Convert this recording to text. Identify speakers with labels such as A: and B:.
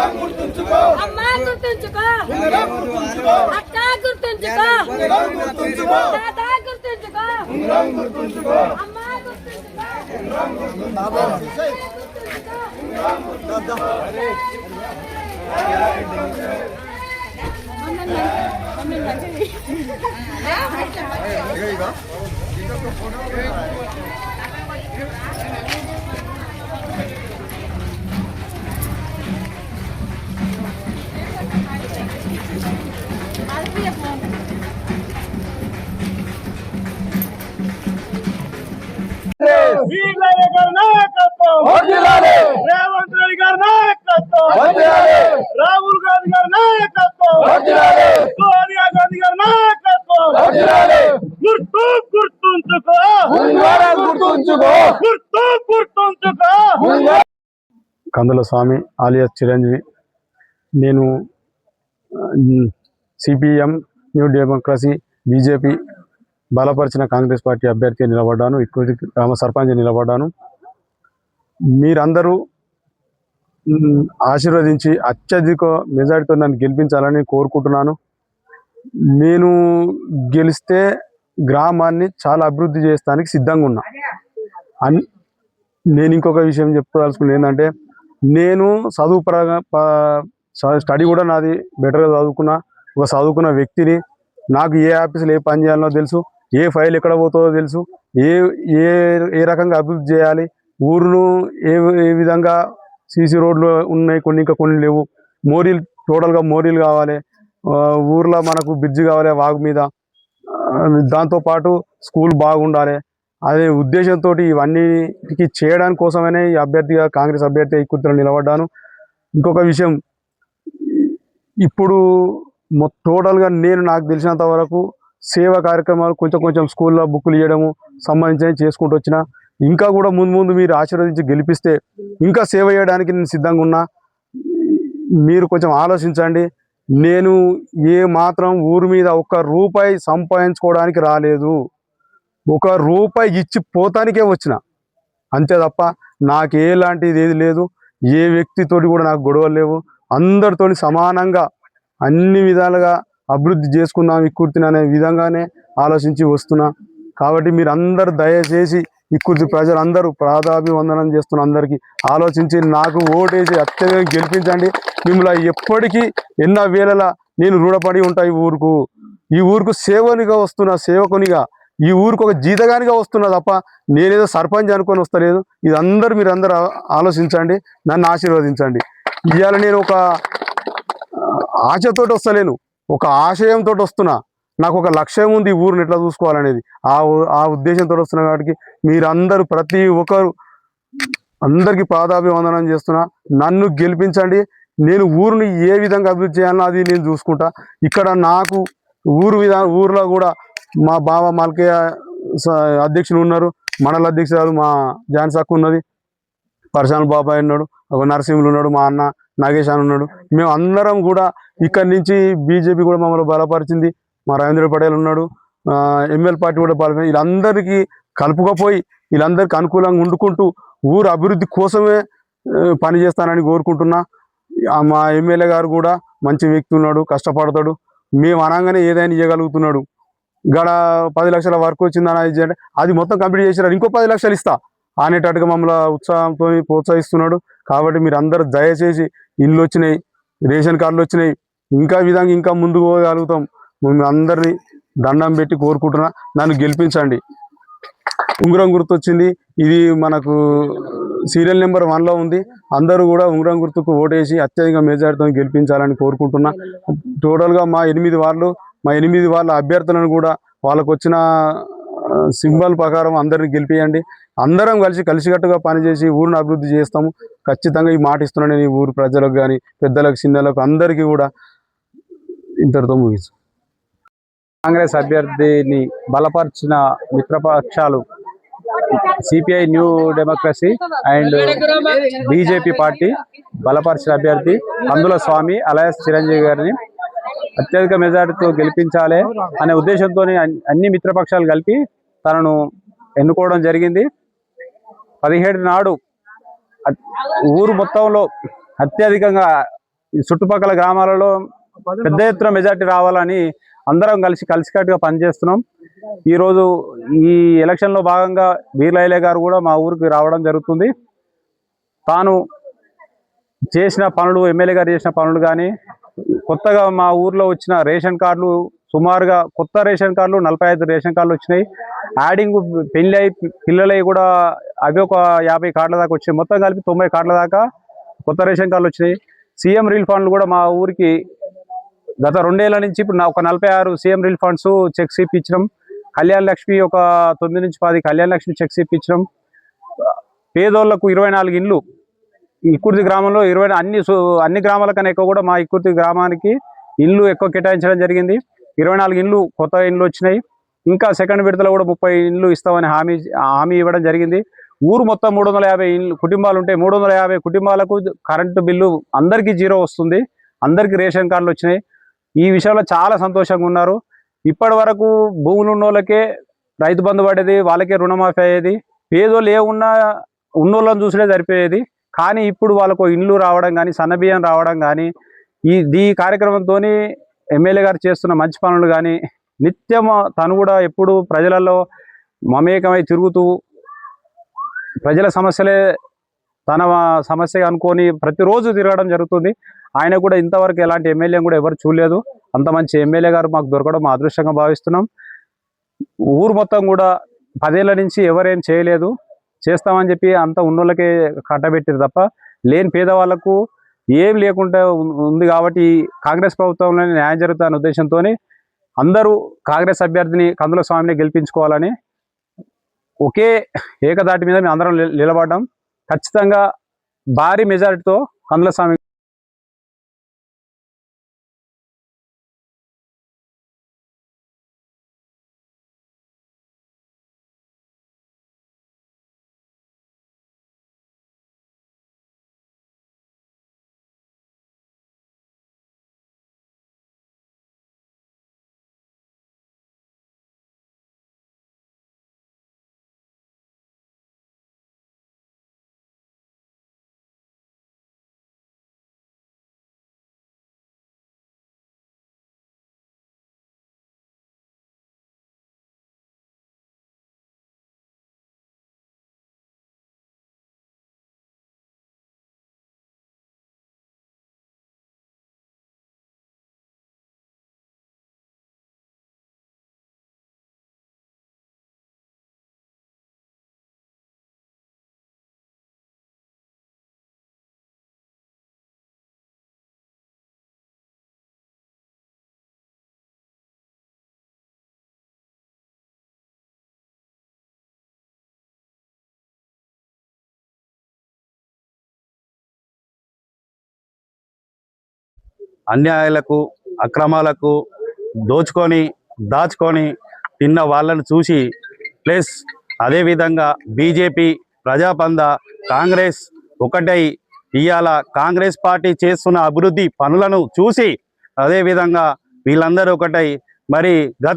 A: అమ్మా గుర్తుంచుకో. అక్క గుర్తుంచుకో. తాత గుర్తుంచుకో. అమ్మా గుర్తుంచుకో.
B: పందుల స్వామి ఆలియస్ చిరంజీవి. నేను సిపిఎం న్యూ డెమోక్రసీ బీజేపీ బలపరిచిన కాంగ్రెస్ పార్టీ అభ్యర్థి నిలబడ్డాను. ఇక్కడి గ్రామ సర్పంచ్ నిలబడ్డాను. మీరందరూ ఆశీర్వదించి అత్యధిక మెజారిటీతో నన్ను గెలిపించాలని కోరుకుంటున్నాను. నేను గెలిస్తే గ్రామాన్ని చాలా అభివృద్ధి చేస్తానికి సిద్ధంగా ఉన్నా. అన్ నేను ఇంకొక విషయం చెప్పదలుచుకున్నది ఏంటంటే నేను చదువు పరంగా స్టడీ కూడా నాది బెటర్గా చదువుకున్నా. ఒక చదువుకున్న వ్యక్తిని నాకు ఏ ఆఫీసులో ఏ పని చేయాలో తెలుసు ఏ ఫైల్ ఎక్కడ పోతుందో తెలుసు ఏ ఏ ఏ రకంగా అభివృద్ధి చేయాలి ఊరును ఏ ఏ విధంగా సీసీ రోడ్లు ఉన్నాయి కొన్ని ఇంకా కొన్ని లేవు మోరీలు టోటల్గా మోరీలు కావాలి ఊర్లో మనకు బ్రిడ్జ్ కావాలి వాగు మీద దాంతోపాటు స్కూల్ బాగుండాలి అదే ఉద్దేశంతో ఇవన్నిటికి చేయడానికి కోసమనే ఈ అభ్యర్థిగా కాంగ్రెస్ అభ్యర్థి ఎక్కువ నిలబడ్డాను. ఇంకొక విషయం ఇప్పుడు టోటల్గా నేను నాకు తెలిసినంత వరకు సేవా కార్యక్రమాలు కొంచెం కొంచెం స్కూల్లో బుక్కులు ఇవ్వడము సంబంధించి చేసుకుంటూ వచ్చిన. ఇంకా కూడా ముందు ముందు మీరు ఆశీర్వదించి గెలిపిస్తే ఇంకా సేవ చేయడానికి నేను సిద్ధంగా ఉన్నా. మీరు కొంచెం ఆలోచించండి. నేను ఏ మాత్రం ఊరి మీద ఒక్క రూపాయి సంపాదించుకోవడానికి రాలేదు. ఒక రూపాయి ఇచ్చి పోతానికే వచ్చిన. అంతే తప్ప నాకు ఏలాంటిది ఏది లేదు. ఏ వ్యక్తితోటి కూడా నాకు గొడవలు లేవు. అందరితోని సమానంగా అన్ని విధాలుగా అభివృద్ధి చేసుకుందాం ఇక్కుర్తిని అనే విధంగానే ఆలోచించి వస్తున్నా. కాబట్టి మీరు అందరు దయచేసి ఇక్కుర్తి ప్రజలందరూ ప్రాధాభివందనం చేస్తున్న అందరికీ ఆలోచించి నాకు ఓటేసి అత్యధికం గెలిపించండి. మిమ్మల్ని ఎప్పటికీ ఎన్నో వేళలా నేను రూఢపడి ఉంటా ఈ ఊరుకు. ఈ ఊరుకు సేవనిగా వస్తున్నా సేవకునిగా ఈ ఊరికి ఒక జీతగానిగా వస్తున్నా తప్ప నేనేదో సర్పంచ్ అనుకొని వస్తలేదు. ఇది అందరు మీరు అందరు ఆలోచించండి నన్ను ఆశీర్వదించండి. ఇవాళ నేను ఒక ఆశతోటి వస్తలేను. ఒక ఆశయంతో వస్తున్నా. నాకు ఒక లక్ష్యం ఉంది ఈ ఊరిని ఎట్లా చూసుకోవాలనేది. ఆ ఆ ఉద్దేశంతో వస్తున్నా కాబట్టి మీరందరూ ప్రతి ఒక్కరు అందరికీ పాదాభివందనం చేస్తున్నా. నన్ను గెలిపించండి. నేను ఊరిని ఏ విధంగా అభివృద్ధి చేయాలో అది నేను చూసుకుంటా. ఇక్కడ నాకు ఊరు విధా ఊర్లో కూడా మా బావ మాల్కయ్య స- అధ్యక్షులు ఉన్నారు. మండల అధ్యక్షురాలు మా జాన్స్ అక్క ఉన్నది. పరశాన్ బాబాయ్ ఉన్నాడు. ఒక నరసింహులు ఉన్నాడు. మా అన్న నాగేష్ అని ఉన్నాడు. మేము అందరం కూడా ఇక్కడి నుంచి బీజేపీ కూడా మమ్మల్ని బలపరిచింది. మా రవీంద్ర పటేల్ ఉన్నాడు. ఎమ్మెల్యే పార్టీ కూడా బలపరి వీళ్ళందరికీ కలుపుకపోయి వీళ్ళందరికీ అనుకూలంగా వండుకుంటూ ఊరు అభివృద్ధి కోసమే పనిచేస్తానని పని చేస్తానని కోరుకుంటున్నా. మా ఎమ్మెల్యే గారు కూడా మంచి వ్యక్తి ఉన్నాడు. కష్టపడతాడు. మేము అనగానే ఏదైనా ఇవ్వగలుగుతున్నాడు గడ పది లక్షల వర్క్ వచ్చిందని అది చేయండి అది మొత్తం కంప్లీట్ చేసినారు ఇంకో పది లక్షలు ఇస్తా. అనేటట్టుగా మమ్మల్ని ఉత్సాహంతో ప్రోత్సహిస్తున్నాడు. కాబట్టి మీరు అందరు దయచేసి ఇల్లు వచ్చినాయి రేషన్ కార్డులు వచ్చినాయి. ఇంకా విధంగా ఇంకా ముందుకు పోగలుగుతాం. మేము అందరినీ దండం పెట్టి కోరుకుంటున్నా. నన్ను గెలిపించండి. ఉంగరం గుర్తొచ్చింది. ఇది మనకు సీరియల్ నెంబర్ వన్లో ఉంది. అందరూ కూడా ఉంగరం గుర్తుకు ఓటేసి అత్యధిక మెజార్టీతో గెలిపించాలని కోరుకుంటున్నా. టోటల్గా మా ఎనిమిది వార్లు మా ఎనిమిది వాళ్ళ అభ్యర్థులను కూడా వాళ్ళకు వచ్చిన సింబల్ ప్రకారం అందరిని గెలిపియండి. అందరం కలిసి కలిసికట్టుగా పనిచేసి ఊరిని అభివృద్ధి చేస్తాము. ఖచ్చితంగా ఈ మాట ఇస్తున్నాను నేను ఈ ఊరు ప్రజలకు కానీ పెద్దలకు చిన్నలకు అందరికీ కూడా. ఇంతటితో ముగించు
C: కాంగ్రెస్ అభ్యర్థిని బలపరిచిన మిత్రపక్షాలు CPI New Democracy and BJP party బలపరిచిన అభ్యర్థి అందుల స్వామి అలయస్ చిరంజీవి గారిని అత్యధిక మెజార్టీతో గెలిపించాలి అనే ఉద్దేశంతో అన్ని మిత్రపక్షాలు కలిపి తనను ఎన్నుకోవడం జరిగింది. పదిహేడు నాడు ఊరు మొత్తంలో అత్యధికంగా చుట్టుపక్కల గ్రామాలలో పెద్ద ఎత్తున మెజార్టీ రావాలని అందరం కలిసి కలిసికట్టుగా పనిచేస్తున్నాం. ఈ రోజు ఈ ఎలక్షన్లో భాగంగా వీర్లైలే గారు కూడా మా ఊరికి రావడం జరుగుతుంది. తాను చేసిన పనులు ఎమ్మెల్యే గారు చేసిన పనులు కానీ కొత్తగా మా ఊర్లో వచ్చిన రేషన్ కార్డులు సుమారుగా కొత్త రేషన్ కార్డులు నలభై ఐదు రేషన్ కార్డులు వచ్చినాయి. యాడింగ్ పెళ్ళి అయి పిల్లలై కూడా అవి ఒక యాభై కార్డుల దాకా వచ్చినాయి. మొత్తం కలిపి తొంభై కార్డుల దాకా కొత్త రేషన్ కార్డులు వచ్చినాయి. సీఎం రిలీఫ్ ఫండ్లు కూడా మా ఊరికి గత రెండేళ్ళ నుంచి ఇప్పుడు ఒక నలభై ఆరు సీఎం రిలీఫ్ ఫండ్స్ చెక్స్ ఇప్పించడం కళ్యాణ్ లక్ష్మి ఒక తొమ్మిది నుంచి పది కళ్యాణ్ లక్ష్మి చెక్స్ ఇప్పించడం పేదోళ్ళకు ఇరవై నాలుగు ఇండ్లు ఇక్కుర్తి గ్రామంలో ఇరవై అన్ని అన్ని గ్రామాల కన్నా ఎక్కువ కూడా మా ఇక్కుర్తి గ్రామానికి ఇల్లు ఎక్కువ కేటాయించడం జరిగింది. ఇరవై నాలుగు ఇండ్లు కొత్త ఇండ్లు వచ్చినాయి. ఇంకా సెకండ్ విడతలో కూడా ముప్పై ఇండ్లు ఇస్తామని హామీ హామీ ఇవ్వడం జరిగింది. ఊరు మొత్తం మూడు వందల యాభై ఇండ్లు కుటుంబాలు ఉంటే మూడు వందల యాభై కుటుంబాలకు కరెంటు బిల్లు అందరికీ జీరో వస్తుంది. అందరికీ రేషన్ కార్డులు వచ్చినాయి. ఈ విషయంలో చాలా సంతోషంగా ఉన్నారు. ఇప్పటి వరకు భూములు ఉన్న వాళ్ళకే రైతు బంధు పడేది వాళ్ళకే రుణమాఫీ అయ్యేది. పేదోళ్ళు ఏ ఉన్నా ఉన్నోళ్ళని చూసినే సరిపోయేది. కానీ ఇప్పుడు వాళ్ళకు ఇండ్లు రావడం కానీ సన్నబియ్యం రావడం కానీ ఈ ఈ కార్యక్రమంతో ఎమ్మెల్యే గారు చేస్తున్న మంచి పనులు కానీ నిత్యం తను కూడా ఎప్పుడు ప్రజలలో మమేకమై తిరుగుతూ ప్రజల సమస్యలే తన సమస్య అనుకొని ప్రతిరోజు తిరగడం జరుగుతుంది. ఆయన కూడా ఇంతవరకు ఎలాంటి ఎమ్మెల్యే కూడా ఎవరు చూడలేదు. అంత మంచి ఎమ్మెల్యే గారు మాకు దొరకడం మా అదృష్టంగా భావిస్తున్నాం. ఊరు మొత్తం కూడా పదేళ్ళ నుంచి ఎవరేం చేయలేదు. చేస్తామని చెప్పి అంత ఉన్నోళ్ళకే కట్టబెట్టారు తప్ప లేని పేదవాళ్ళకు ఏం లేకుండా ఉంది కాబట్టి కాంగ్రెస్ ప్రభుత్వంలోనే న్యాయం జరుగుతున్న ఉద్దేశంతో అందరూ కాంగ్రెస్ అభ్యర్థిని కందుల స్వామిని గెలిపించుకోవాలని ఒకే ఏకదాటి మీద మేము అందరం నిల- నిలబడ్డాం. ఖచ్చితంగా భారీ మెజారిటీతో కందుల స్వామి
D: అన్యాయాలకు అక్రమాలకు దోచుకొని దాచుకొని తిన్న వాళ్ళను చూసి ప్లస్ అదేవిధంగా బీజేపీ ప్రజాపంద కాంగ్రెస్ ఒకటై ఇవాళ కాంగ్రెస్ పార్టీ చేస్తున్న అభివృద్ధి పనులను చూసి అదేవిధంగా వీళ్ళందరూ ఒకటై మరి గత